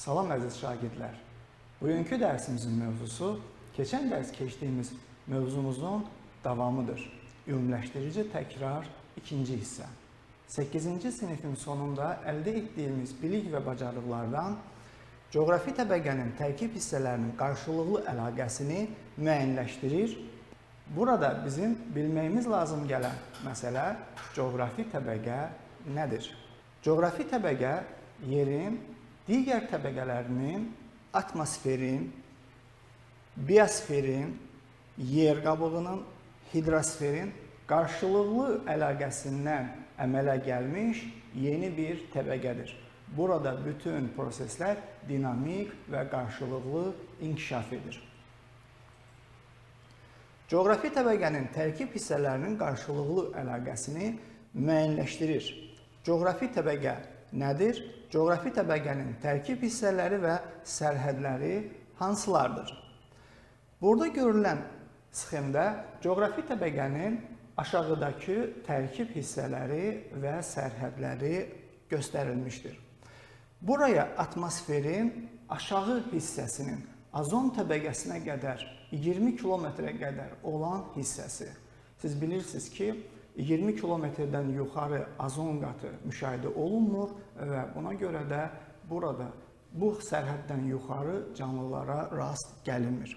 Salam əziz şagirdlər. Bugünkü dərsimizin mövzusu keçən dərs keçdiyimiz mövzumuzun davamıdır. Ümumiləşdirici təkrar ikinci hissə. 8-ci sinifin sonunda əldə etdiyimiz bilik və bacarıqlardan coğrafi təbəqənin tərkib hissələrinin qarşılıqlı əlaqəsini müəyyənləşdirir. Burada bizim bilməyimiz lazım gələn məsələ coğrafi təbəqə nədir? Coğrafi təbəqə yerin digər təbəqələrinin atmosferin, biosferin, yer qabığının, hidrosferin qarşılıqlı əlaqəsindən əmələ gəlmiş yeni bir təbəqədir. Burada bütün proseslər dinamik və qarşılıqlı inkişaf edir. Coğrafi təbəqənin tərkib hissələrinin qarşılıqlı əlaqəsini müəyyənləşdirir. Coğrafi təbəqə nədir? Coğrafi təbəqənin tərkib hissələri və sərhədləri hansılardır? Burada görülən sxemdə coğrafi təbəqənin aşağıdakı tərkib hissələri və sərhədləri göstərilmişdir. Buraya atmosferin aşağı hissəsinin azon təbəqəsinə qədər 20 kilometrə qədər olan hissəsi. Siz bilirsiniz ki, 20 kilometrdən yuxarı azon qatı müşahidə olunmur və buna görə də burada bu sərhəddən yuxarı canlılara rast gəlinmir.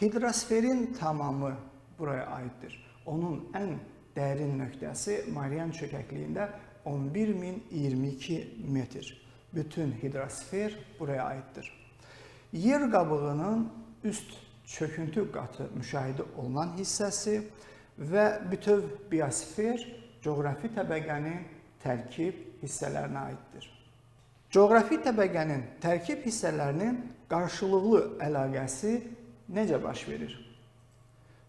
Hidrosferin tamamı buraya aiddir. Onun ən dərin nöqtəsi Marian çökəkliyində 11022 metr. Bütün hidrosfer buraya aiddir. Yer qabığının üst çöküntü qatı müşahidə olunan hissəsi və bütöv biosfer coğrafi təbəqənin tərkib hissələrinə aiddir. Coğrafi təbəqənin tərkib hissələrinin qarşılıqlı əlaqəsi necə baş verir?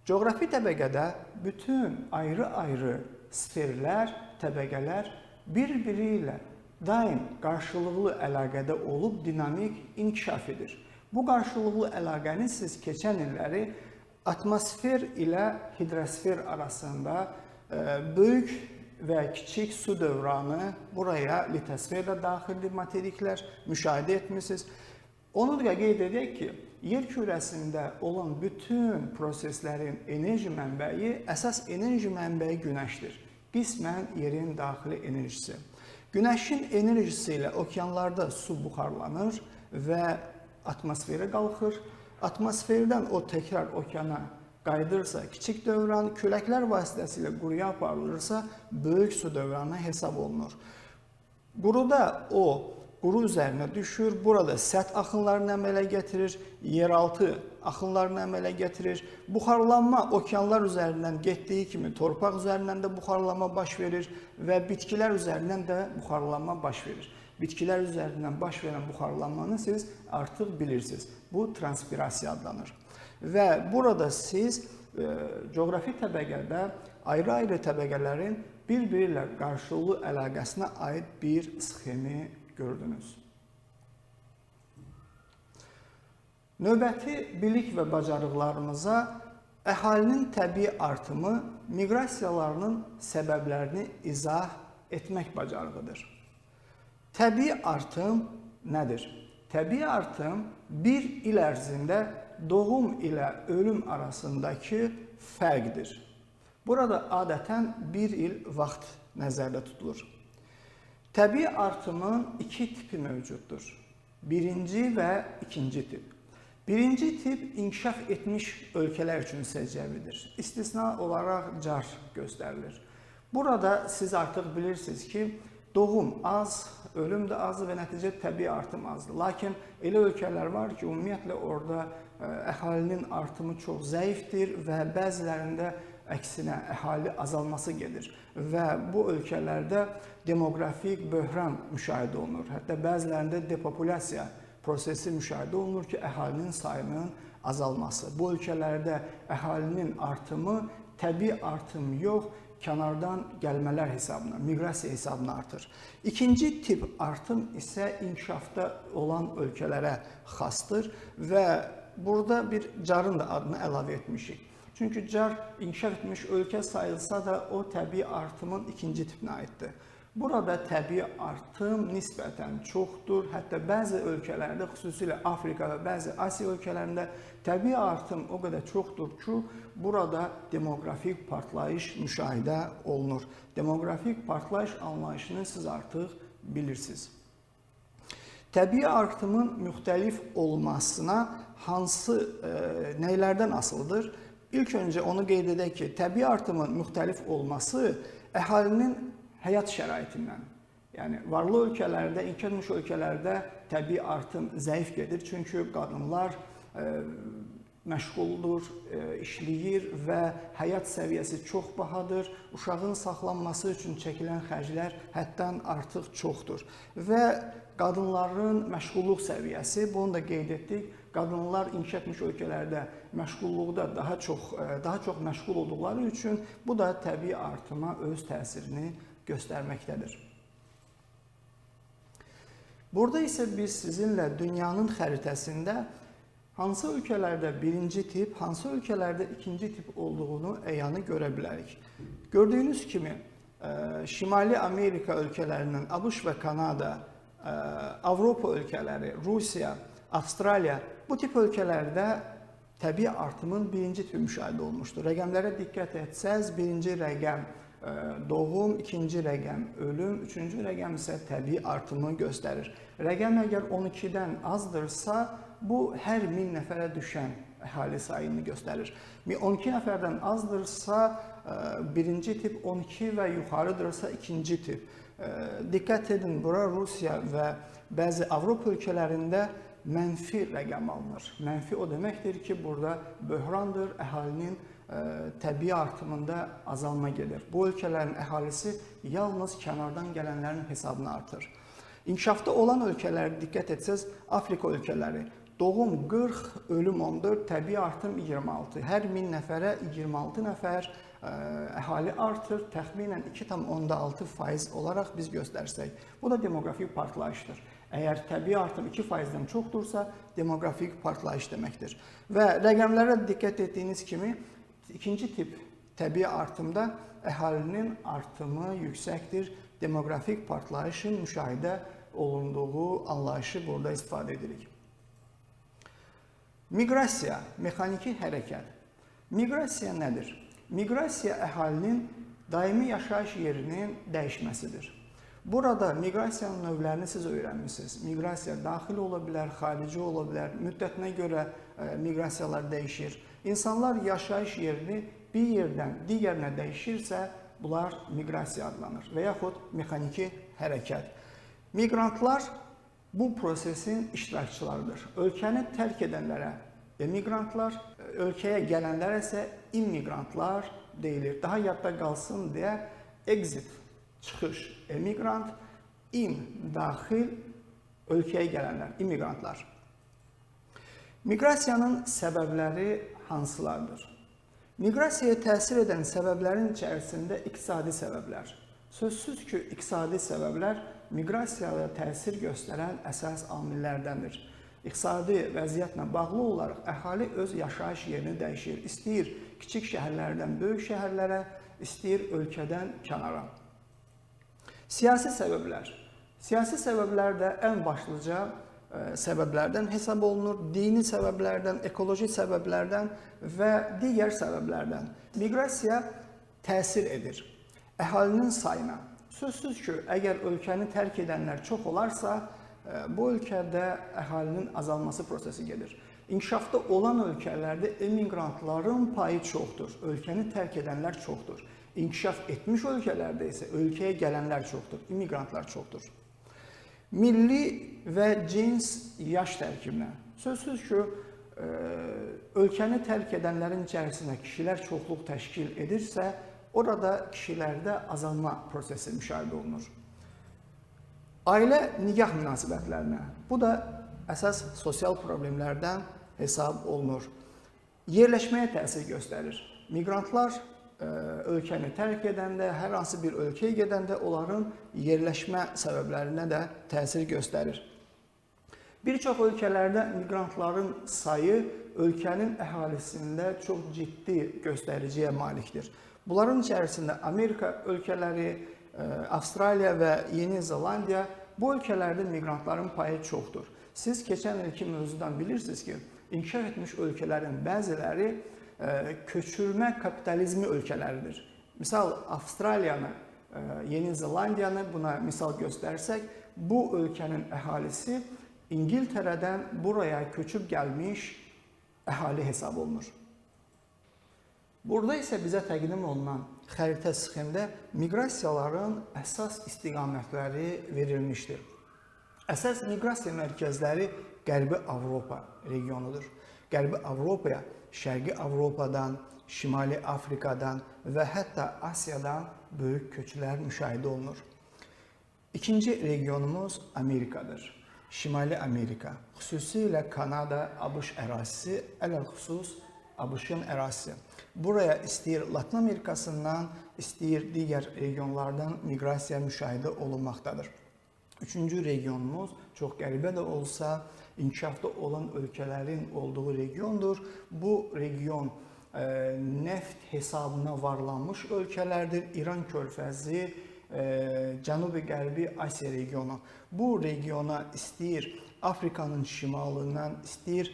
Coğrafi təbəqədə bütün ayrı-ayrı sferlər, təbəqələr bir-biri ilə daim qarşılıqlı əlaqədə olub dinamik inkişaf edir. Bu qarşılıqlı əlaqəni siz keçən illəri atmosfer ilə hidrosfer arasında e, böyük və kiçik su dövranı, buraya litosfer də daxildir materiklər müşahidə etmisiniz. Onu da qeyd edək ki, yer kürəsində olan bütün proseslərin enerji mənbəyi, əsas enerji mənbəyi günəşdir. Qismən yerin daxili enerjisi. Günəşin enerjisi ilə okeanlarda su buxarlanır və atmosferə qalxır. Atmosferdən o təkrar okeana qaydırsa, kiçik dövran küləklər vasitəsilə quruya aparılırsa, böyük su dövranı hesab olunur. Quruda o quru üzərinə düşür, burada səth axınlarını əmələ gətirir, yeraltı axınlarını əmələ gətirir. Buxarlanma okeanlar üzərindən getdiyi kimi torpaq üzərindən də buxarlanma baş verir və bitkilər üzərindən də buxarlanma baş verir. Bitkilər üzərindən baş verən buxarlanmanı siz artıq bilirsiniz. Bu transpirasiya adlanır. Və burada siz e, coğrafi təbəqədə ayrı-ayrı təbəqələrin bir-biri ilə qarşılıqlı əlaqəsinə aid bir sxemi gördünüz. Növbəti bilik və bacarıqlarımıza əhalinin təbii artımı miqrasiyalarının səbəblərini izah etmək bacarığıdır. Təbii artım nədir? Təbii artım bir il ərzində doğum ilə ölüm arasındakı fərqdir. Burada adətən bir il vaxt nəzərdə tutulur. Təbii artımın iki tipi mövcuddur. Birinci və ikinci tip. Birinci tip inkişaf etmiş ölkələr üçün səciyyəvidir. İstisna olaraq car göstərilir. Burada siz artıq bilirsiniz ki, doğum az, ölüm də azdır və nəticə təbii artım azdır. Lakin elə ölkələr var ki, ümumiyyətlə orada əhalinin artımı çox zəifdir və bəzilərində əksinə əhali azalması gedir və bu ölkələrdə demoqrafik böhran müşahidə olunur. Hətta bəzilərində depopulyasiya prosesi müşahidə olunur ki, əhalinin sayının azalması. Bu ölkələrdə əhalinin artımı təbii artım yox, kənardan gəlmələr hesabına, miqrasiya hesabına artır. İkinci tip artım isə inkişafda olan ölkələrə xasdır və burada bir carın da adını əlavə etmişik. Çünki car inkişaf etmiş ölkə sayılsa da o təbii artımın ikinci tipinə aiddir. Burada təbii artım nisbətən çoxdur. Hətta bəzi ölkələrdə, xüsusilə Afrika və bəzi Asiya ölkələrində təbii artım o qədər çoxdur ki, burada demoqrafik partlayış müşahidə olunur. Demoqrafik partlayış anlayışını siz artıq bilirsiniz. Təbii artımın müxtəlif olmasına hansı e, nəylərdən asılıdır? İlk öncə onu qeyd edək ki, təbii artımın müxtəlif olması əhalinin həyat şəraitindən. Yəni varlı ölkələrdə, inkişaf etmiş ölkələrdə təbii artım zəif gedir. Çünki qadınlar e, məşğuldur, e, işləyir və həyat səviyyəsi çox bahadır. Uşağın saxlanması üçün çəkilən xərclər həddən artıq çoxdur. Və qadınların məşğulluq səviyyəsi, bunu da qeyd etdik. Qadınlar inkişaf etmiş ölkələrdə məşğulluqda daha çox e, daha çox məşğul olduqları üçün bu da təbii artıma öz təsirini göstərməkdədir. Burada isə biz sizinlə dünyanın xəritəsində hansı ölkələrdə birinci tip, hansı ölkələrdə ikinci tip olduğunu əyanı görə bilərik. Gördüyünüz kimi, e, Şimali Amerika ölkələrindən ABŞ və Kanada, e, Avropa ölkələri, Rusiya, Avstraliya bu tip ölkələrdə təbii artımın birinci tipi müşahidə olunmuşdur. Rəqəmlərə diqqət etsəz, birinci rəqəm doğum, ikinci rəqəm ölüm, üçüncü rəqəm isə təbii artımı göstərir. Rəqəm əgər 12-dən azdırsa, bu hər 1000 nəfərə düşən əhali sayını göstərir. 12 nəfərdən azdırsa, birinci tip 12 və yuxarıdırsa ikinci tip. Diqqət edin, bura Rusiya və bəzi Avropa ölkələrində mənfi rəqəm alınır. Mənfi o deməkdir ki, burada böhrandır, əhalinin təbii artımında azalma gedir. Bu ölkələrin əhalisi yalnız kənardan gələnlərin hesabına artır. İnkişafda olan ölkələrə diqqət etsəz, Afrika ölkələri doğum 40, ölüm 14, təbii artım 26. Hər 1000 nəfərə 26 nəfər əhali artır, təxminən 2,6% olaraq biz göstərsək. Bu da demoqrafik partlayışdır. Əgər təbii artım 2%-dən çoxdursa, demoqrafik partlayış deməkdir. Və rəqəmlərə diqqət etdiyiniz kimi İkinci tip təbii artımda əhalinin artımı yüksəkdir. Demoqrafik partlayışın müşahidə olunduğu anlayışı burada istifadə edirik. Miqrasiya, mexaniki hərəkət. Miqrasiya nədir? Miqrasiya əhalinin daimi yaşayış yerinin dəyişməsidir. Burada miqrasiyanın növlərini siz öyrənmisiniz. Miqrasiya daxili ola bilər, xarici ola bilər, müddətinə görə e, miqrasiyalar dəyişir. İnsanlar yaşayış yerini bir yerdən digərinə dəyişirsə, bunlar miqrasiya adlanır və yaxud mexaniki hərəkət. Miqrantlar bu prosesin iştirakçılarıdır. Ölkəni tərk edənlərə emiqrantlar, ölkəyə gələnlərə isə immiqrantlar deyilir. Daha yadda qalsın deyə exit, çıxış, emiqrant, in, daxil, ölkəyə gələnlər, immiqrantlar. Miqrasiyanın səbəbləri hansılardır? Miqrasiyaya təsir edən səbəblərin içərisində iqtisadi səbəblər. Sözsüz ki, iqtisadi səbəblər miqrasiyaya təsir göstərən əsas amillərdəndir. İqtisadi vəziyyətlə bağlı olaraq əhali öz yaşayış yerini dəyişir. İstəyir kiçik şəhərlərdən böyük şəhərlərə, istəyir ölkədən kənara. Siyasi səbəblər. Siyasi səbəblər də ən başlıca səbəblərdən hesab olunur, dini səbəblərdən, ekoloji səbəblərdən və digər səbəblərdən. Miqrasiya təsir edir əhalinin sayına. Sözsüz ki, əgər ölkəni tərk edənlər çox olarsa, bu ölkədə əhalinin azalması prosesi gedir. İnkişafda olan ölkələrdə emiqrantların payı çoxdur, ölkəni tərk edənlər çoxdur. İnkişaf etmiş ölkələrdə isə ölkəyə gələnlər çoxdur, immiqrantlar çoxdur. Milli və cins yaş tərkibinə. Sözsüz ki, e, ölkəni tərk edənlərin içərisində kişilər çoxluq təşkil edirsə, orada kişilərdə azalma prosesi müşahidə olunur. Ailə nikah münasibətlərinə. Bu da əsas sosial problemlərdən hesab olunur. Yerləşməyə təsir göstərir. Miqrantlar ölkəni tərk edəndə, hər hansı bir ölkəyə gedəndə onların yerləşmə səbəblərinə də təsir göstərir. Bir çox ölkələrdə miqrantların sayı ölkənin əhalisində çox ciddi göstəriciyə malikdir. Bunların içərisində Amerika ölkələri, Avstraliya və Yeni Zelandiya bu ölkələrdə miqrantların payı çoxdur. Siz keçən ilki mövzudan bilirsiniz ki, inkişaf etmiş ölkələrin bəziləri e, köçürmə kapitalizmi ölkələridir. Misal Avstraliyanı, e, Yeni Zelandiyanı buna misal göstərsək, bu ölkənin əhalisi İngiltərədən buraya köçüb gəlmiş əhali hesab olunur. Burada isə bizə təqdim olunan xəritə sxemdə miqrasiyaların əsas istiqamətləri verilmişdir. Əsas miqrasiya mərkəzləri Qərbi Avropa regionudur. Qərbi Avropaya Şərqi Avropadan, Şimali Afrikadan və hətta Asiyadan böyük köçlər müşahidə olunur. İkinci regionumuz Amerikadır. Şimali Amerika, xüsusilə Kanada, ABŞ ərazisi, ələl-xüsus ABŞ-ın ərazisi. Buraya istəyir Latın Amerikasından, istəyir digər regionlardan miqrasiya müşahidə olunmaqdadır. Üçüncü regionumuz çox qəribə də olsa, inkişafda olan ölkələrin olduğu regiondur. Bu region e, neft hesabına varlanmış ölkələrdir. İran körfəzi, e, Cənubi-Qərbi Asiya regionu. Bu regiona istəyir Afrikanın şimalından, istəyir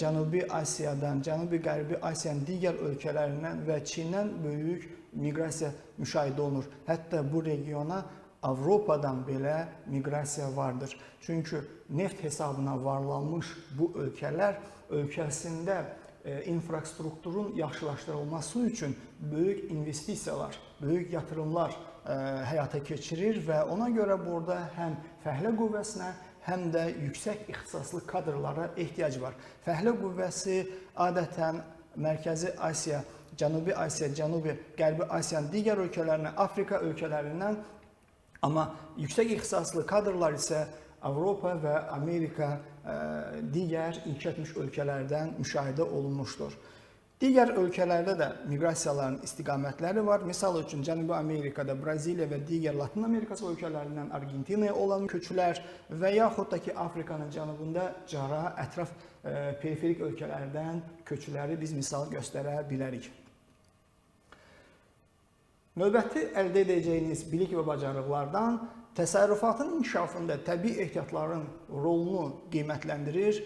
Cənubi Asiyadan, Cənubi-Qərbi Asiyanın digər ölkələrindən və Çindən böyük miqrasiya müşahidə olunur. Hətta bu regiona Avropadan belə miqrasiya vardır. Çünki neft hesabına varlanmış bu ölkələr ölkəsində e, infrastrukturun yaxşılaşdırılması üçün böyük investisiyalar, böyük yatırımlar e, həyata keçirir və ona görə burada həm fəhlə qüvvəsinə, həm də yüksək ixtisaslı kadrlara ehtiyac var. Fəhlə qüvvəsi adətən Mərkəzi Asiya, Cənubi Asiya, Cənubi Qərbi Asiyanın digər ölkələrindən, Afrika ölkələrindən, amma yüksək ixtisaslı kadrlar isə Avropa və Amerika ə, digər inkişaf ölkələrdən müşahidə olunmuşdur. Digər ölkələrdə də miqrasiyaların istiqamətləri var. Misal üçün Cənubi Amerikada Braziliya və digər Latın Amerikası ölkələrindən Argentinaya olan köçlər və yaxud da ki Afrikanın cənubunda cara ətraf e, periferik ölkələrdən köçləri biz misal göstərə bilərik. Növbəti əldə edəcəyiniz bilik və bacarıqlardan təsərrüfatın inkişafında təbii ehtiyatların rolunu qiymətləndirir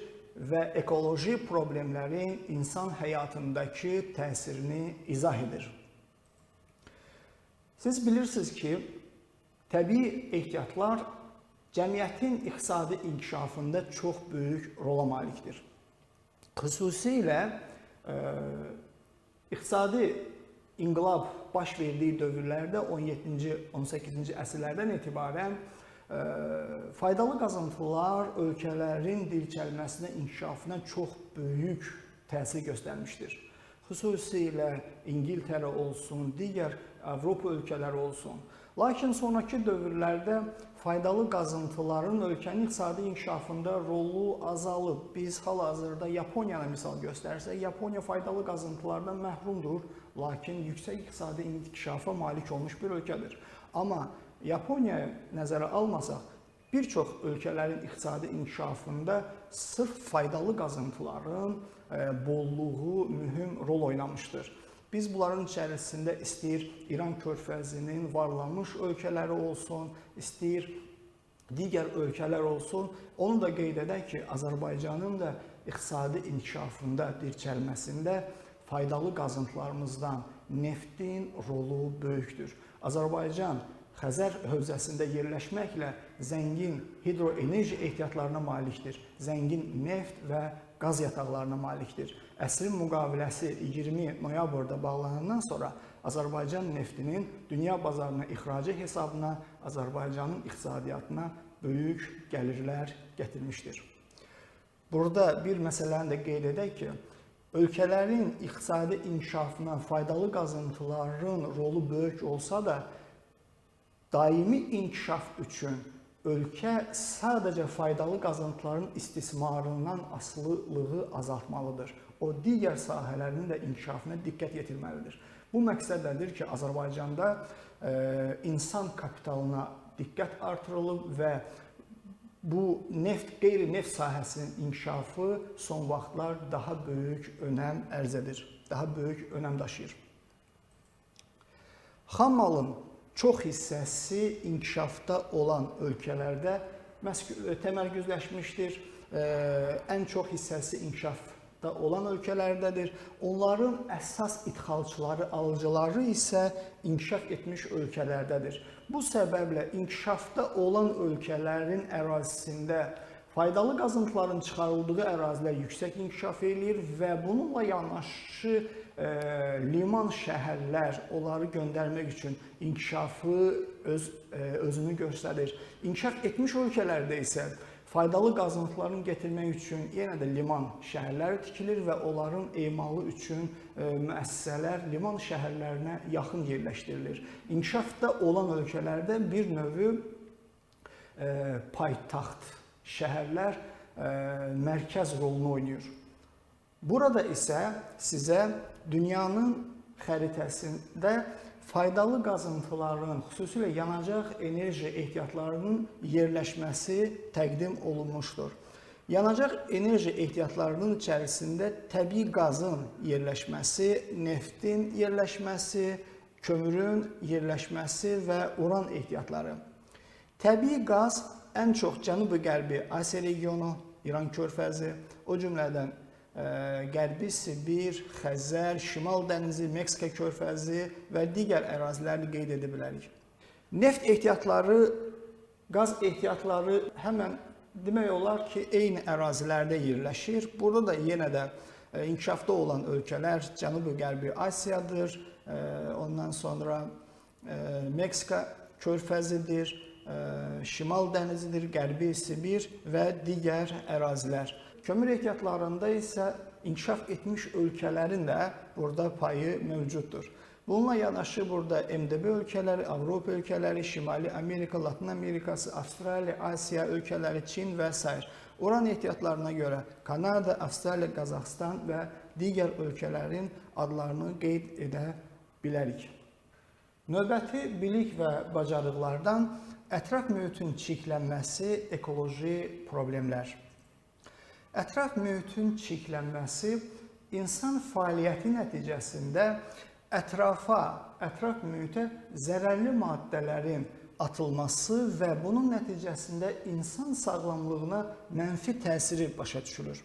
və ekoloji problemlərin insan həyatındakı təsirini izah edir. Siz bilirsiniz ki, təbii ehtiyatlar cəmiyyətin iqtisadi inkişafında çox böyük rola malikdir. Xüsusilə ə, iqtisadi inqilab baş verdiyi dövrlərdə 17-ci, 18-ci əsrlərdən etibarən faydalı qazıntılar ölkələrin dirçəlməsinə, inkişafına çox böyük təsir göstərmişdir. Xüsusilə İngiltərə olsun, digər Avropa ölkələri olsun. Lakin sonrakı dövrlərdə faydalı qazıntıların ölkənin iqtisadi inkişafında rolu azalıb. Biz hal-hazırda Yaponiyanı misal göstərsək, Yaponiya faydalı qazıntılardan məhrumdur, lakin yüksək iqtisadi inkişafa malik olmuş bir ölkədir. Amma Yaponiyaya nəzərə almasaq, bir çox ölkələrin iqtisadi inkişafında sırf faydalı qazıntıların e, bolluğu mühüm rol oynamışdır. Biz bunların içərisində istəyir İran körfəzinin varlanmış ölkələri olsun, istəyir digər ölkələr olsun. Onu da qeyd edək ki, Azərbaycanın da iqtisadi inkişafında, dirçəlməsində faydalı qazıntılarımızdan neftin rolu böyükdür. Azərbaycan Xəzər hövzəsində yerləşməklə zəngin hidroenerji ehtiyatlarına malikdir. Zəngin neft və qaz yataqlarına malikdir. Əsrin müqaviləsi 20 noyabrda bağlanandan sonra Azərbaycan neftinin dünya bazarına ixracı hesabına Azərbaycanın iqtisadiyyatına böyük gəlirlər gətirmişdir. Burada bir məsələni də qeyd edək ki, ölkələrin iqtisadi inkişafına faydalı qazıntıların rolu böyük olsa da, daimi inkişaf üçün ölkə sadəcə faydalı qazıntıların istismarından asılılığı azaltmalıdır. O digər sahələrin də inkişafına diqqət yetirməlidir. Bu məqsədlədir ki, Azərbaycanda e, insan kapitalına diqqət artırılıb və bu neft, qeyri-neft sahəsinin inkişafı son vaxtlar daha böyük önəm ərz edir, daha böyük önəm daşıyır. Xam malın çox hissəsi inkişafda olan ölkələrdə məsk- təmərküzləşmişdir. Ə, Ən çox hissəsi inkişafda olan ölkələrdədir. Onların əsas ixalçıları, alıcıları isə inkişaf etmiş ölkələrdədir. Bu səbəblə inkişafda olan ölkələrin ərazisində Faydalı qazıntıların çıxarıldığı ərazilər yüksək inkişaf eləyir və bununla yanaşı e, liman şəhərlər onları göndərmək üçün inkişafı öz e, özünü göstərir. İnkişaf etmiş ölkələrdə isə faydalı qazıntıların gətirmək üçün yenə də liman şəhərləri tikilir və onların emalı üçün e, müəssisələr liman şəhərlərinə yaxın yerləşdirilir. İnkişafda olan ölkələrdə bir növ e, paytaxt şəhərlər ə, mərkəz rolunu oynayır. Burada isə sizə dünyanın xəritəsində faydalı qazıntıların, xüsusilə yanacaq enerji ehtiyatlarının yerləşməsi təqdim olunmuşdur. Yanacaq enerji ehtiyatlarının içərisində təbii qazın yerləşməsi, neftin yerləşməsi, kömürün yerləşməsi və uran ehtiyatları. Təbii qaz ən çox Cənubi-Qərbi Asiya regionu, İran körfəzi, o cümlədən Qərbi Sibir, Xəzər, Şimal dənizi, Meksika körfəzi və digər əraziləri qeyd edə bilərik. Neft ehtiyatları, qaz ehtiyatları həmən demək olar ki, eyni ərazilərdə yerləşir. Burada da yenə də ə, inkişafda olan ölkələr Cənubi-Qərbi Asiyadır, ə, ondan sonra ə, Meksika körfəzidir, Şimal dənizidir, Qərbi Sibir və digər ərazilər. Kömür ehtiyatlarında isə inkişaf etmiş ölkələrin də burada payı mövcuddur. Bununla yanaşı burada MDB ölkələri, Avropa ölkələri, Şimali Amerika, Latın Amerikası, Avstraliya, Asiya ölkələri, Çin və s. Uran ehtiyatlarına görə Kanada, Avstraliya, Qazaxstan və digər ölkələrin adlarını qeyd edə bilərik. Növbəti bilik və bacarıqlardan Ətraf mühitin çirklənməsi, ekoloji problemlər. Ətraf mühitin çirklənməsi insan fəaliyyəti nəticəsində ətrafa, ətraf mühitə zərərli maddələrin atılması və bunun nəticəsində insan sağlamlığına mənfi təsiri başa düşülür.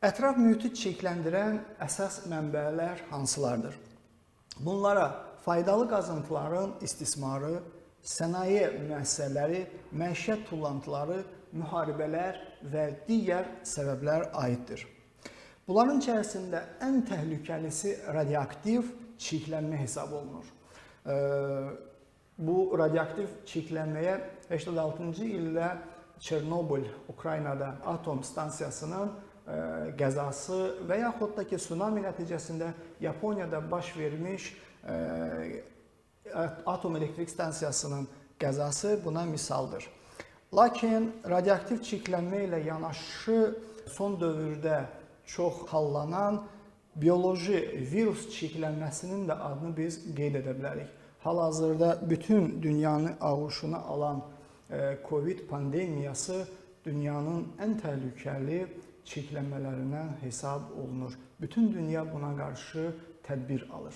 Ətraf mühiti çirkləndirən əsas mənbələr hansılardır? Bunlara faydalı qazıntıların istismarı, sənaye müəssisələri, məişət tullantıları, müharibələr və digər səbəblər aiddir. Bunların içərisində ən təhlükəlisi radioaktiv çirklənmə hesab olunur. Bu radioaktiv çirklənməyə 86-cı ildə Çernobil, Ukraynada atom stansiyasının qəzası və yaxud da ki, tsunami nəticəsində Yaponiyada baş vermiş atom elektrik stansiyasının qəzası buna misaldır. Lakin radioaktiv çirklənmə ilə yanaşı son dövrdə çox hallanan bioloji virus çirklənməsinin də adını biz qeyd edə bilərik. Hal-hazırda bütün dünyanı ağuşuna alan e, COVID pandemiyası dünyanın ən təhlükəli çirklənmələrindən hesab olunur. Bütün dünya buna qarşı tədbir alır.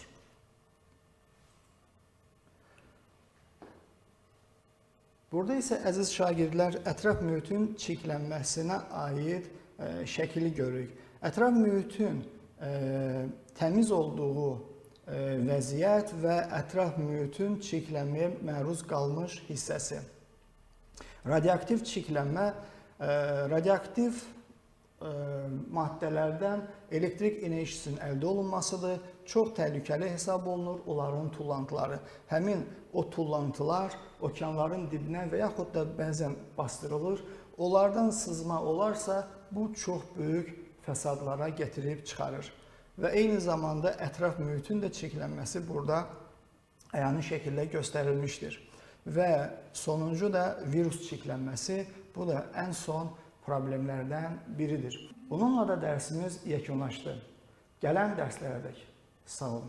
Burada isə əziz şagirdlər ətraf mühitin çirklənməsinə aid ə, e, şəkili görürük. Ətraf mühitin ə, e, təmiz olduğu ə, e, vəziyyət və ətraf mühitin çirklənməyə məruz qalmış hissəsi. Radioaktiv çirklənmə ə, radioaktiv ə, maddələrdən elektrik enerjisinin əldə olunmasıdır. Çox təhlükəli hesab olunur onların tullantıları. Həmin o tullantılar okeanların dibinə və yaxud da bəzən bastırılır. Onlardan sızma olarsa, bu çox böyük fəsadlara gətirib çıxarır. Və eyni zamanda ətraf mühitin də çirklənməsi burada əyani şəkildə göstərilmişdir. Və sonuncu da virus çirklənməsi, bu da ən son problemlərdən biridir. Bununla da dərsimiz yekunlaşdı. Gələn dərslərədək soul.